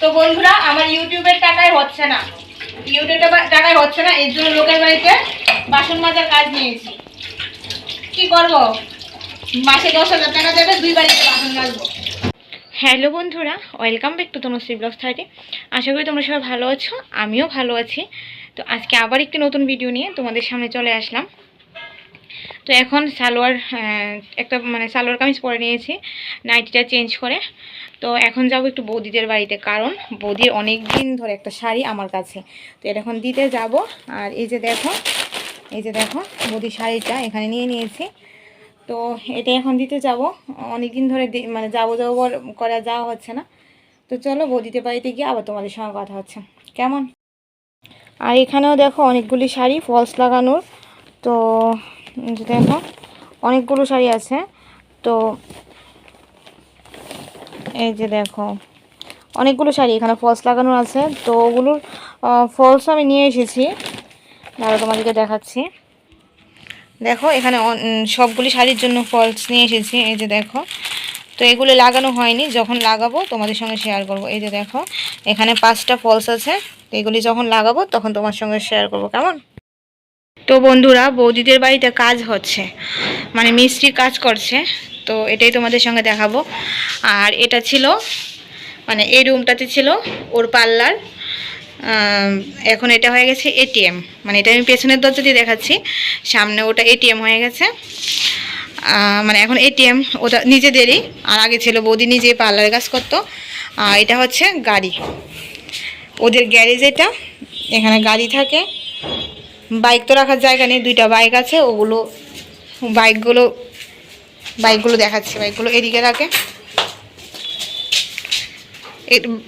তো বন্ধুরা, আমার ইউটিউবের টাকায় হচ্ছে না। ইউটিউবের টাকায় হচ্ছে না, এর জন্য লোকের বাড়িতে বাসন মাজার কাজ নিয়েছি। কি করব? মাসে দশ হাজার টাকা দেবে, দুই বাড়িতে বাসন মাজবো। হ্যালো বন্ধুরা, welcome back to Tanushree blog thirty. আশা করি তোমরা সবাই ভালো আছো, আমিও ভালো আছি। তো আজকে আবার একটি নতুন ভিডিও নিয়ে তোমাদের সামনে চলে আসলাম। তো এখন সালোয়ার একটা মানে সালোয়ার কামিজ পরে নিয়েছি, নাইটিটা চেঞ্জ করে। তো এখন যাব একটু বৌদিদের বাড়িতে, কারণ বৌদির অনেক দিন ধরে একটা শাড়ি আমার কাছে। তো এটা এখন দিতে যাব। আর এই যে দেখো, এই যে দেখো বৌদির শাড়িটা এখানে নিয়ে নিয়েছি। তো এটা এখন দিতে যাব। অনেক দিন ধরে মানে যাব যাব করা যাওয়া হচ্ছে না। তো চলো বৌদিদের বাড়িতে গিয়ে আবার তোমাদের সঙ্গে কথা হচ্ছে। কেমন? আর এখানেও দেখো অনেকগুলি শাড়ি, ফলস লাগানোর। তো দেখো, অনেকগুলো শাড়ি আছে। তো এই যে দেখো। অনেকগুলো শাড়ি, এখানে ফলস লাগানো আছে। তো ওগুলোর ফলস আমি নিয়ে এসেছি। দাঁড়া তোমাদেরকে দেখাচ্ছি। দেখো, এখানে সবগুলি শাড়ির জন্য ফলস নিয়ে এসেছি। এই যে দেখো। তো এগুলো লাগানো হয়নি। যখন লাগাবো, তোমাদের সঙ্গে শেয়ার করব। এই যে দেখো, এখানে পাঁচটা ফলস আছে। এগুলি যখন লাগাবো, তখন তোমার সঙ্গে শেয়ার করব। কেমন? তো বন্ধুরা, বৌদিদের বাড়িতে কাজ হচ্ছে মানে মিস্ত্রি কাজ করছে, তো এটাই তোমাদের সঙ্গে দেখাবো। আর এটা ছিল মানে এই রুমটাতে ছিল ওর পার্লার এখন এটা হয়ে গেছে এটিএম মানে এটা আমি পেছনের দরজা দিয়ে দেখাচ্ছি, সামনে ওটা এটিএম হয়ে গেছে। মানে এখন এটিএম ওটা নিজেদেরই, আর আগে ছিল বৌদি নিজে পার্লারে কাজ করতো, আর এটা হচ্ছে গাড়ি। ওদের গ্যারেজ এটা, এখানে গাড়ি থাকে বাইক তো রাখার জায়গা নেই, দুইটা বাইক আছে, ওগুলো, বাইকগুলো বাইকগুলো দেখাচ্ছি, বাইকগুলো এদিকে রাখে।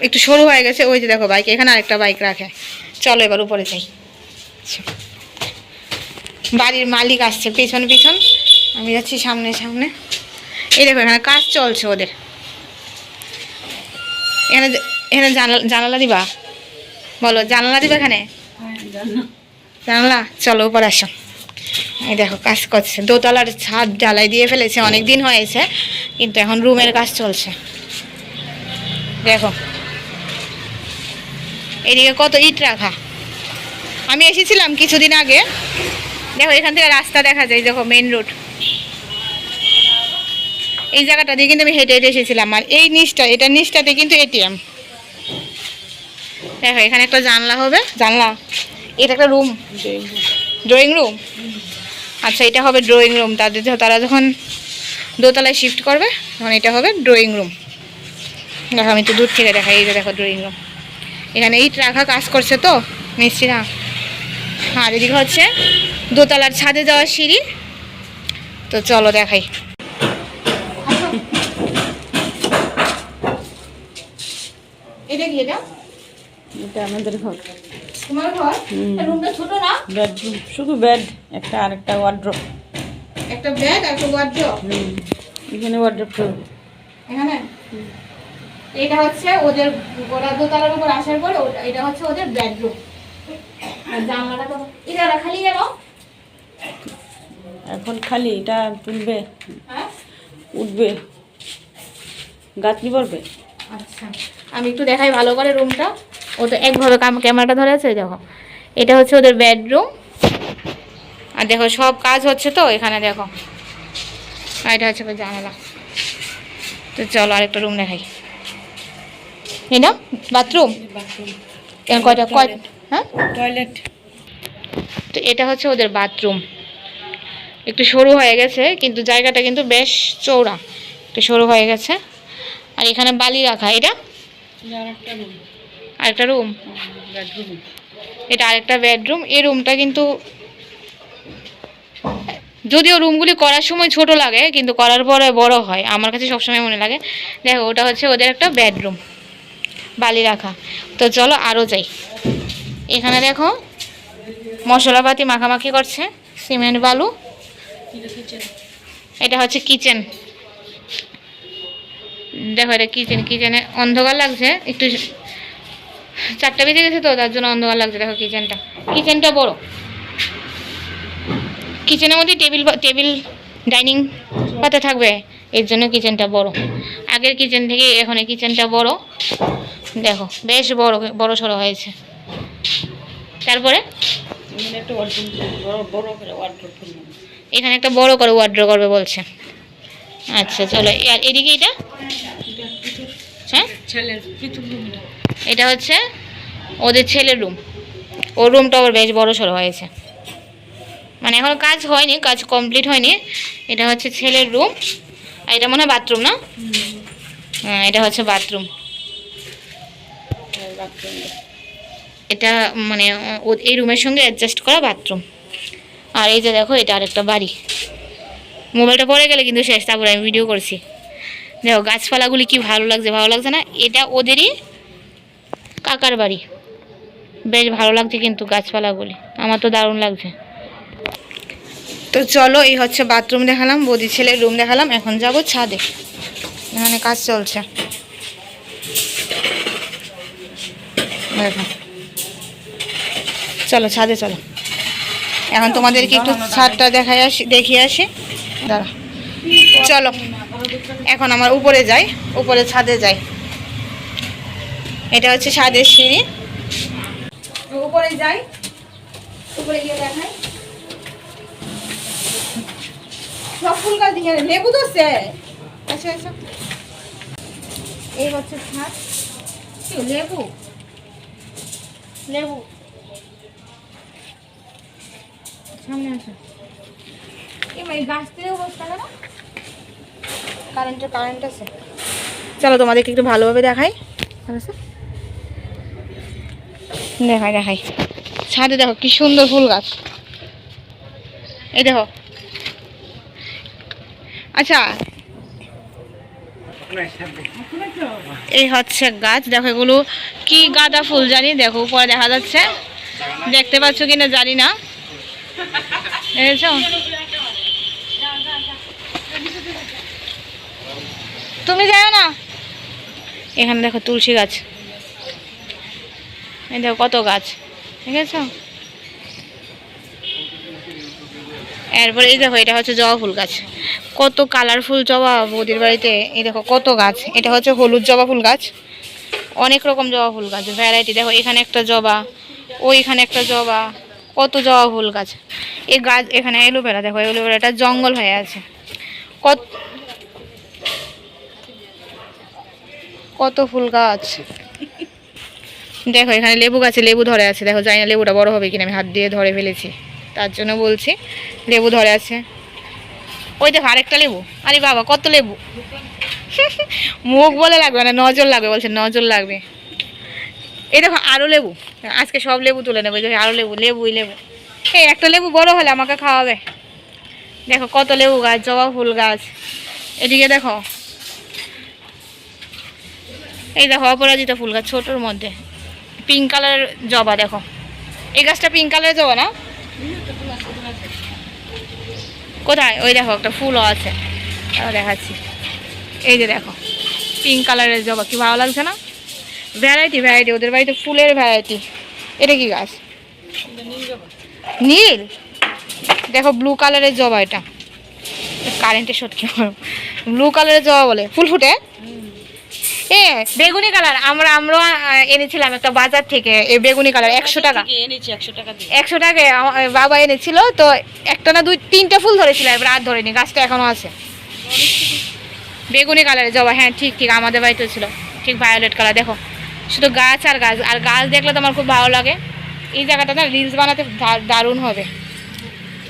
একটু- সরু হয়ে গেছে, ওই যে দেখো বাইক, এখানে আরেকটা বাইক রাখে। চলো এবার উপরে যাই। বাড়ির মালিক আসছে, পিছন পিছন। আমি যাচ্ছি সামনে সামনে। এই দেখো, এখানে কাজ চলছে ওদের। এখানে এখানে জানালা জানালা দিবা? বলো, জানালা দিবা এখানে? জানলা চলো উপর আসো। এই দেখো, কাজ করছে। দোতলার ছাদ ঢালাই দিয়ে ফেলেছে অনেক দিন হয়েছে, কিন্তু এখন রুমের কাজ চলছে। দেখো। এদিকে কত ইট রাখা। আমি এসেছিলাম কিছুদিন আগে। দেখো, এখান থেকে রাস্তা দেখা যায়, দেখো মেন রোড এই জায়গাটা দিয়ে কিন্তু আমি হেঁটে হেঁটে এসেছিলাম। আর এই নিচটা, এটা নিচটাতে কিন্তু এটিএম দেখো, এখানে একটা জানলা হবে। জানলা এটা একটা রুম ড্রয়িং রুম আচ্ছা এটা হবে ড্রয়িং রুম তাদের তারা যখন দোতলায় শিফট করবে তখন এটা হবে ড্রয়িং রুম দেখো আমি তো দূর থেকে দেখাই। এই যে দেখো ড্রয়িং রুম এখানে ইট রাখা কাজ করছে তো মিস্ত্রিরা। আর এদিকে হচ্ছে দোতলার ছাদে যাওয়ার সিঁড়ি। তো চলো দেখাই। এটা কি এটা? এটা আমাদের ঘর। তোমার ঘর? রুমটা ছোট না? বেডরুম শুধু বেড একটা ওয়ার্ড্রপ একটা বেড আর একটা ওয়ার্ড্রপ এখানে ওয়ার্ড্রপ এখানে? এটা হচ্ছে ওদের দোতলার উপর আসার পরে এটা হচ্ছে ওদের বেডরুম আর জানলাটা তো এটা খালি গেল এখন খালি এটা তুলবে। হ্যাঁ? উঠবে। গাছলি পড়বে আচ্ছা। আমি একটু দেখাই ভালো করে রুমটা ও তো একভাবে ক্যামেরাটা ধরে আছে দেখো। এটা হচ্ছে ওদের বেডরুম আর দেখো সব কাজ হচ্ছে তো এখানে দেখো। আর এটা হচ্ছে জানালা। তো চলো আরেকটা রুম দেখাই। না বাথরুম কয়টা কয় হ্যাঁ? টয়লেট তো এটা হচ্ছে ওদের বাথরুম একটু সরু হয়ে গেছে কিন্তু জায়গাটা কিন্তু বেশ চৌড়া একটু সরু হয়ে গেছে। আর এখানে বালি রাখা এটা? আরেকটা রুম এটা আরেকটা বেডরুম এই রুমটা কিন্তু যদিও রুমগুলি করার সময় ছোট লাগে, কিন্তু করার পরে বড় হয়। আমার কাছে সবসময় মনে লাগে। দেখো, ওটা হচ্ছে ওদের একটা বেডরুম বালি রাখা। তো চলো আরও যাই। এখানে দেখো, মশলাপাতি মাখামাখি করছে, সিমেন্ট, বালু। এটা হচ্ছে কিচেন দেখো, এটা কিচেন কিচেনে অন্ধকার লাগছে, একটু চারটা বেজে গেছে তো তার জন্য অন্ধকার লাগছে। দেখো কিচেনটা। কিচেনটা বড়। কিচেনের মধ্যে টেবিল টেবিল ডাইনিং পাতা থাকবে। এর জন্য কিচেনটা বড়। আগের কিচেন থেকে এখন কিচেনটা বড়। দেখো বেশ বড় বড় সড়ো হয়েছে। তারপরে? এখানে একটা বড় করে ওয়ার্ড্রো করবে বলছে। আচ্ছা চলো এদিকে এটা? হ্যাঁ ছেলের পৃথক রুম এটা হচ্ছে ওদের ছেলের রুম ওর রুমটা আবার বেশ বড় সড়ো হয়েছে। মানে এখন কাজ হয়নি, কাজ কমপ্লিট হয়নি। এটা হচ্ছে ছেলের রুম আর এটা মনে হয় বাথরুম না? হ্যাঁ এটা হচ্ছে বাথরুম এটা মানে এই রুমের সঙ্গে অ্যাডজাস্ট করা বাথরুম আর এই যে দেখো, এটা আরেকটা বাড়ি। মোবাইলটা পড়ে গেলে কিন্তু শেষ, তারপরে আমি ভিডিও করছি। দেখো, গাছপালাগুলি কি ভালো লাগছে ভালো লাগছে না? এটা ওদেরই কাকার বাড়ি। বেশ ভালো লাগছে কিন্তু গাছপালাগুলি। আমার তো দারুণ লাগছে। তো চলো, এই হচ্ছে বাথরুম দেখালাম, বৌদি ছেলের রুম দেখালাম, এখন যাব ছাদে। এখানে কাজ চলছে। চলো, ছাদে চলো। এখন তোমাদেরকে একটু ছাদটা দেখাই আসি, দেখিয়ে আসি। দাঁড়া। চলো, এখন আমার উপরে যাই, উপরে ছাদে যাই। এটা হচ্ছে ছাদের সিঁড়ি। উপরে যাই। উপরে গিয়ে দেখাই। সব ফুল গাছ দিকে লেবু তো সে আচ্ছা আচ্ছা। এই হচ্ছে ছাদ লেবু? লেবু। সামনে আসো। এবার এই গাছ কেন কারেন্টের কারেন্ট আছে। চলো তোমাদেরকে একটু ভালোভাবে দেখাই। ঠিক আছে? দেখাই দেখাই। ছাদে দেখো কি সুন্দর ফুল গাছ। এই দেখো। আচ্ছা। এই হচ্ছে গাছ, দেখো এগুলো কি গাঁদা ফুল জানি, দেখো, উপরে দেখা যাচ্ছে। দেখতে পাচ্ছ কিনা জানি না। দেখেছ? তুমি যাও না। এখানে দেখো তুলসী গাছ। এই দেখো কত গাছ ঠিক আছে এরপরে এই দেখো, এটা হচ্ছে জবা ফুল গাছ। কত কালারফুল জবা বৌদির বাড়িতে, এই দেখো কত গাছ। এটা হচ্ছে হলুদ জবা ফুল গাছ। অনেক রকম জবা ফুল গাছ ভ্যারাইটি দেখো, এখানে একটা জবা, ওইখানে একটা জবা, কত জবা ফুল গাছ। এই গাছ, এখানে এলোভেরা, দেখো এলোভেরাটা জঙ্গল হয়ে আছে। কত কত ফুল গাছ। দেখো, এখানে লেবু গাছে লেবু ধরে আছে। দেখো, জানি না লেবুটা বড় হবে কিনা, আমি হাত দিয়ে ধরে ফেলেছি। তার জন্য বলছি, লেবু ধরে আছে। ওই দেখো, আরেকটা লেবু। আরে বাবা, কত লেবু। মুখ বলে লাগবে না নজর লাগবে, বলছে নজর লাগবে। এই দেখো আরও লেবু। আজকে সব লেবু তুলে নেব দেখো আরও লেবু, লেবুই লেবু। এই একটা লেবু বড় হলে আমাকে খাওয়াবে। দেখো, কত লেবু গাছ, জবা ফুল গাছ। এদিকে দেখো। এই দেখো, অপরাজিতা ফুল গাছ, ছোটোর মধ্যে। পিঙ্ক কালারের জবা, দেখো। এই গাছটা পিঙ্ক কালারের জবা না? কোথায়? ওই দেখো, একটা ফুলও আছে। দেখাচ্ছি। এই যে দেখো পিঙ্ক কালারের জবা, কি ভালো লাগছে না? ভ্যারাইটি ভ্যারাইটি ওদের বাড়িতে ফুলের ভ্যারাইটি এটা কি গাছ? নীল? দেখো ব্লু কালারের জবা এটা। কারেন্টের কি ব্লু কালারের জবা বলে। ফুল ফুটে? এ বেগুনি কালার। আমরা আমরা এনেছিলাম একটা বাজার থেকে এই বেগুনি কালার একশো টাকা। এনেছি একশো টাকা একশো টাকায় বাবা এনেছিল তো একটা না দুই তিনটা ফুল ধরেছিল এবার আর ধরেনি গাছটা এখনও আছে। বেগুনি কালারের জবা হ্যাঁ ঠিক ঠিক আমাদের বাড়িতেও ছিল ঠিক ভায়োলেট কালার দেখো। শুধু গাছ আর গাছ আর গাছ দেখলে তো আমার খুব ভালো লাগে। এই জায়গাটা না রিলস বানাতে দারুণ হবে।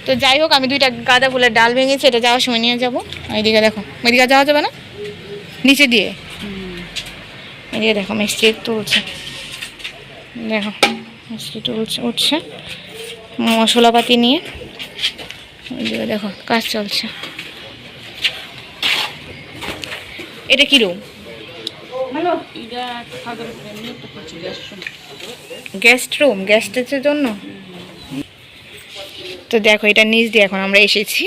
তো যাই হোক আমি দুইটা গাঁদা ফুলের ডাল ভেঙেছি এটা যাওয়ার সময় নিয়ে যাব। এইদিকে দেখো ওইদিকে যাওয়া যাবে না? নিচে দিয়ে। এদিকে দেখো মিষ্টি তুলছে। দেখো মিষ্টি তুলছে উঠছে। মশলাপাতি নিয়ে। দেখো কাজ চলছে। এটা কি রুম? হ্যালো এটা খাবার উপরে এমনি একটা কিছু গ্যাস গেস্ট রুম গেস্টের জন্য? তো দেখো এটা নিচ দিয়ে এখন আমরা এসেছি।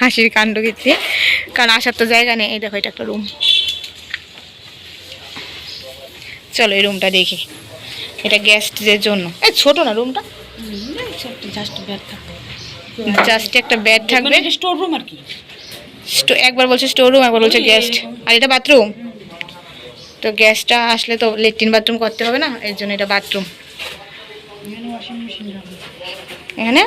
হাসির কাণ্ড কীর্তি। কারণ আসার তো জায়গা নেই। এই দেখো এটা একটা রুম। চলো এই রুমটা দেখি। এটা গেস্টদের জন্য। এই ছোট না রুমটা জাস্ট একটা বেড থাকবে। স্টোর রুম আর কি? একবার বলছে স্টোর রুম একবার বলছে গেস্ট আর এটা বাথরুম তো গ্যাসটা আসলে তো লেট্রিন বাথরুম করতে হবে না এর জন্য এটা বাথরুম এখানে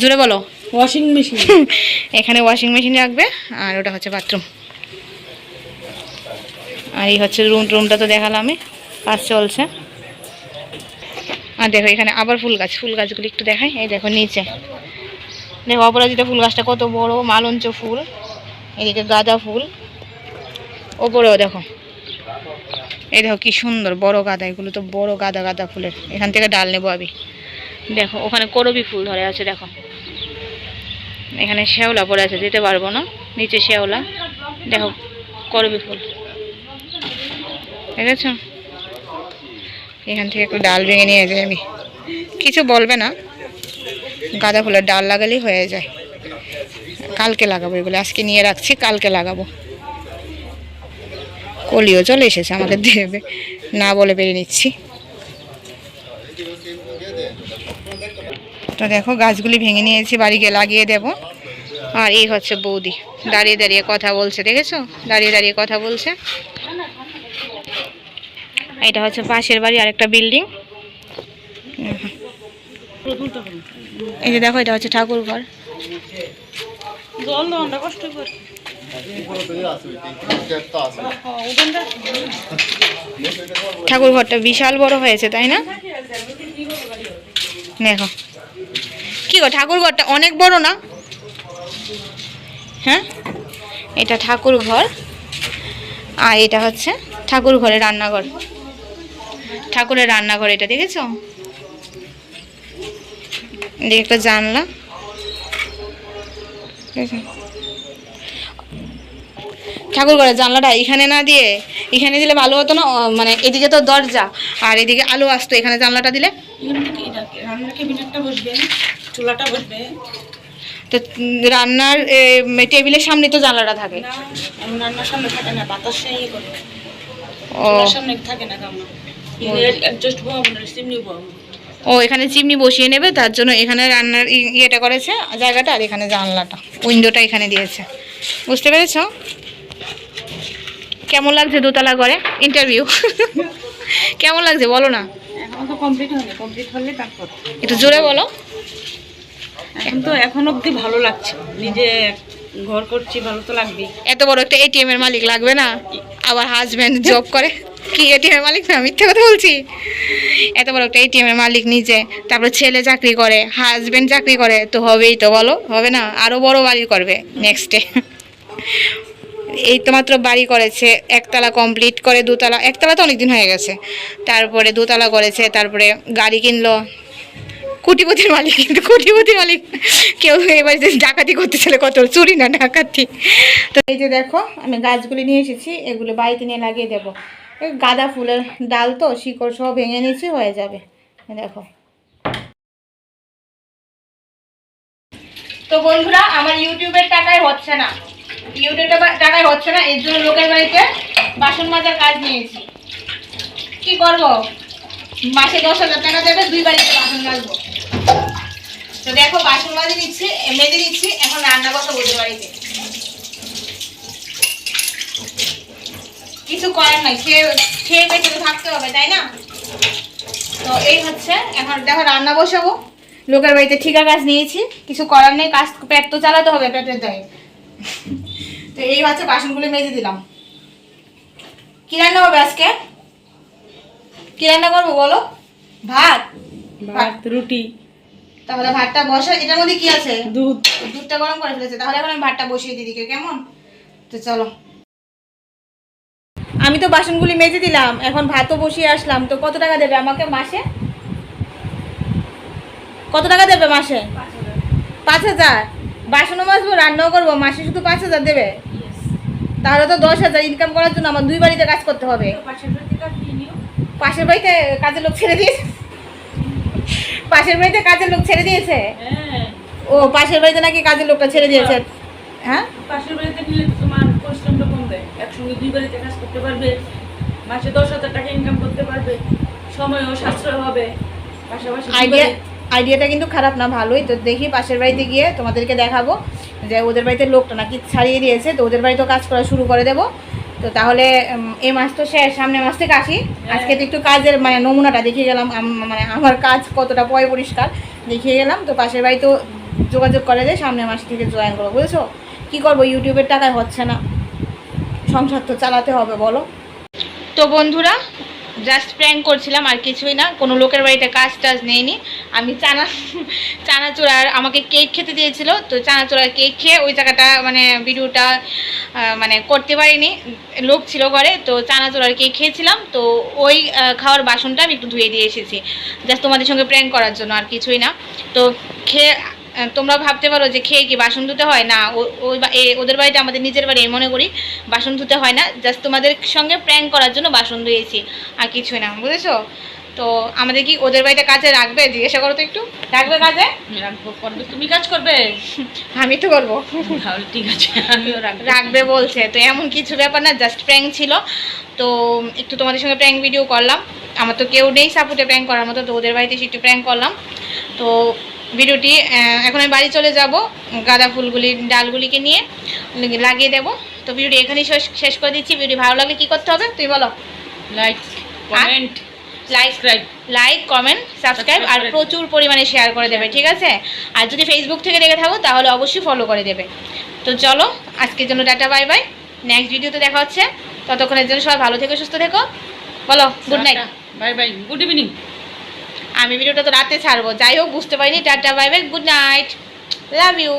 জুড়ে বলো। ওয়াশিং মেশিন এখানে ওয়াশিং মেশিন রাখবে আর ওটা হচ্ছে বাথরুম আর এই হচ্ছে রুম, রুমটা তো দেখালাম আমি কাজ চলছে। আর দেখো এখানে আবার ফুল গাছ, ফুল গাছগুলি একটু দেখাই, এই দেখো নিচে। দেখো অপরাজিতা ফুল গাছটা কত বড়, মালঞ্চ ফুল, এদিকে গাঁদা ফুল, ওপরেও দেখো। এই দেখো কি সুন্দর বড় গাঁদা, এগুলো তো বড় গাঁদা গাঁদা ফুলের, এখান থেকে ডাল নেব আমি। দেখো, ওখানে করবি ফুল ধরে আছে, দেখো। এখানে শ্যাওলা পড়ে আছে, যেতে পারব না, নিচে শ্যাওলা। দেখো, করবি ফুল। আছে এখান থেকে একটু ডাল ভেঙে নিয়ে যাই আমি। কিছু বলবে না। গাঁদা ফুলের ডাল লাগালেই হয়ে যায়। কালকে লাগাবো এগুলো। আজকে নিয়ে রাখছি, কালকে লাগাবো। কলিও চলে এসেছে আমাদের দেবে। না বলে বেরিয়ে নিচ্ছি। তো দেখো, গাছগুলি ভেঙে নিয়েছি, বাড়িকে লাগিয়ে দেব। আর এই হচ্ছে বৌদি। দাঁড়িয়ে দাঁড়িয়ে কথা বলছে, দেখেছ? দাঁড়িয়ে দাঁড়িয়ে কথা বলছে। এটা হচ্ছে পাশের বাড়ি আরেকটা বিল্ডিং। এই যে দেখো এটা হচ্ছে ঠাকুর ঘর। ঠাকুর ঘরটা বিশাল বড় হয়েছে তাই না? দেখো। কি গো ঠাকুর ঘরটা অনেক বড় না? হ্যাঁ? এটা ঠাকুর ঘর। আর এটা হচ্ছে ঠাকুর ঘরের রান্নাঘর। ঠাকুরের রান্নাঘর এটা দেখেছ? একটা জানলা। ঠাকুর ঘরের জানলাটা এখানে না দিয়ে এখানে দিলে ভালো হতো না? মানে এদিকে তো দরজা আর এদিকে আলো আসতো এখানে জানলাটা দিলে। রান্নার চুলাটা বসবে তো রান্নার টেবিলের সামনে তো জানলাটা থাকে। না রান্নার সামনে থাকে না বাতাস ইয়ে ও। সামনে থাকে না কামনা অ্যাডজাস্ট বহাবো না সিমনি বহাবো ও এখানে চিমনি বসিয়ে নেবে তার জন্য এখানে রান্নার ই- ইয়েটা করেছে জায়গাটা আর এখানে জানলাটা উইন্ডোটা এখানে দিয়েছে। বুঝতে পেরেছ? কেমন লাগছে দোতলা করে ইন্টারভিউ কেমন লাগছে বলো না। এখন তো কমপ্লিট হয়নি কমপ্লিট হলে তারপর। একটু জোরে বলো। এখন তো এখন অবধি ভালো লাগছে। নিজে ঘর করছি ভালো তো লাগবেই। এত বড় একটা এটিএম এর মালিক লাগবে না? আবার হাজব্যান্ড জব করে। কি এটিএম এর মালিক না, মিথ্যে কথা বলছি? এত বড় একটা এটিএম এর মালিক নিজে, তারপরে ছেলে চাকরি করে হাজব্যান্ড চাকরি করে, তো হবেই তো বলো, হবে না? আরও বড় বাড়ি করবে নেক্সটে এই তো মাত্র বাড়ি করেছে, একতলা কমপ্লিট করে দুতলা, একতলা তো অনেকদিন হয়ে গেছে। তারপরে দুতলা করেছে, তারপরে গাড়ি কিনলো। কোটিপতির মালিক, কিন্তু কোটিপতির মালিক কেউ এবার যে ডাকাতি করতে চলে কত চুরি না ডাকাতি। তো এই যে দেখো, আমি গাছগুলি নিয়ে এসেছি, এগুলো বাড়িতে নিয়ে লাগিয়ে দেবো। গাঁদা ফুলের ডাল তো, শিকড় সহ ভেঙে নিয়েছি, হয়ে যাবে। দেখো। তো বন্ধুরা, আমার ইউটিউবের টাকায় হচ্ছে না। ইউটিউবের টাকায় হচ্ছে না, এর জন্য লোকের বাড়িতে বাসন মাজার কাজ নিয়েছি। কি করব? মাসে দশ হাজার টাকা দেবে, দুই বাড়িতে বাসন মাজবো। তো দেখো, বাসন মাজে দিচ্ছি, মেজে নিচ্ছি এখন রান্না করতে ওদের বাড়িতে। কিছু করার নাই খেয়ে খেয়ে বেঁচে তো থাকতে হবে তাই না? তো এই হচ্ছে এখন দেখো রান্না বসাবো। লোকের বাড়িতে ঠিকা কাজ নিয়েছি কিছু করার নেই কাজ পেট তো চালাতে হবে পেটের দায়ে। তো এই হচ্ছে বাসনগুলো মেজে দিলাম। কি রান্না হবে আজকে? কি রান্না করব বলো? ভাত? ভাত রুটি। তাহলে ভাতটা বসা এটার মধ্যে কি আছে? দুধ। দুধটা গরম করে ফেলেছে তাহলে এখন আমি ভাতটা বসিয়ে দিদিকে কেমন? তো চলো। আমি তো বাসনগুলি মেজে দিলাম এখন ভাতও বসিয়ে আসলাম। তো কত টাকা দেবে আমাকে মাসে? কত টাকা দেবে মাসে? পাঁচ হাজার। বাসনও মাজবো রান্নাও করব মাসে শুধু পাঁচ হাজার দেবে? তাহলে তো দশ হাজার ইনকাম করার জন্য আমার দুই বাড়িতে কাজ করতে হবে। পাশের বাড়িতে কাজের লোক ছেড়ে দিয়েছে। পাশের বাড়িতে কাজের লোক ছেড়ে দিয়েছে? হ্যাঁ। ও পাশের বাড়িতে নাকি কাজের লোকটা ছেড়ে দিয়েছে। হ্যাঁ? পাশের বাড়িতে নিলে তো তোমার পরিশ্রমটা কমবে একসঙ্গে দুই বাড়িতে কাজ করতে পারবে মাসে দশ হাজার টাকা ইনকাম করতে পারবে সময়ও সাশ্রয় হবে পাশাপাশি আইডিয়া আইডিয়াটা কিন্তু খারাপ না ভালোই। তো দেখি পাশের বাড়িতে গিয়ে তোমাদেরকে দেখাবো যে ওদের বাড়িতে লোকটা নাকি ছাড়িয়ে দিয়েছে। তো ওদের বাড়িতেও কাজ করা শুরু করে দেব। তো তাহলে এই মাস তো শেষ সামনে মাস থেকে আসি। আজকে তো একটু কাজের মানে নমুনাটা দেখিয়ে গেলাম মানে আমার কাজ কতটা পয় পরিষ্কার দেখিয়ে গেলাম। তো পাশের বাড়িতেও যোগাযোগ করে যে সামনে মাস থেকে জয়েন করব বুঝেছ? কী করব? ইউটিউবের টাকায় হচ্ছে না। সংসার তো চালাতে হবে, বলো। তো বন্ধুরা জাস্ট প্র্যাঙ্ক করছিলাম আর কিছুই না, কোনো লোকের বাড়িতে কাজ টাজ নেইনি। আমি চানা চানাচুরার আমাকে কেক খেতে দিয়েছিল, তো চানাচুরার কেক খেয়ে ওই জায়গাটা মানে ভিডিওটা মানে করতে পারিনি। লোক ছিল ঘরে, তো চানাচুরার কেক খেয়েছিলাম, তো ওই খাওয়ার বাসনটা আমি একটু ধুয়ে দিয়ে এসেছি। জাস্ট তোমাদের সঙ্গে প্র্যাঙ্ক করার জন্য আর কিছুই না। তো খেয়ে তোমরা ভাবতে পারো যে খেয়ে কি বাসন ধুতে হয়? না ওই ওদের বাড়িতে আমাদের নিজের বাড়ি মনে করি বাসন ধুতে হয় না। জাস্ট তোমাদের সঙ্গে প্র্যাঙ্ক করার জন্য বাসন ধুয়েছি আর কিছুই না বুঝেছ? তো আমাদের কি ওদের বাড়িতে কাজে রাখবে? জিজ্ঞাসা করো তো একটু। রাখবে কাজে? রাখব করবে তুমি কাজ করবে? আমি তো করব। তাহলে ঠিক আছে আমিও রাখব। রাখবে বলছে। তো এমন কিছু ব্যাপার না জাস্ট প্র্যাঙ্ক ছিল। তো একটু তোমাদের সঙ্গে প্র্যাঙ্ক ভিডিও করলাম। আমার তো কেউ নেই সাপোর্টে প্র্যাঙ্ক করার মতো তো ওদের বাড়িতে একটু প্র্যাঙ্ক করলাম। তো ভিডিওটি এখন আমি বাড়ি চলে যাব গাঁদা ফুলগুলি ডালগুলিকে নিয়ে লাগিয়ে দেবো। তো ভিডিওটি এখানেই শেষ শেষ করে দিচ্ছি। ভিডিও ভালো লাগলে কী করতে হবে? তুই বলো। Like comment like like comment subscribe আর প্রচুর পরিমাণে শেয়ার করে দেবে ঠিক আছে? আর যদি ফেসবুক থেকে দেখে থাকো তাহলে অবশ্যই ফলো করে দেবে। তো চলো আজকের জন্য টাটা বাই বাই নেক্সট ভিডিওতে দেখা হচ্ছে। ততক্ষণের জন্য সবাই ভালো থেকো সুস্থ থেকো। বলো good night bye bye good evening আমি ভিডিওটা তো রাতে ছাড়বো। যাই হোক, বুঝতে পারিনি। Tata, bye bye, good night. Love you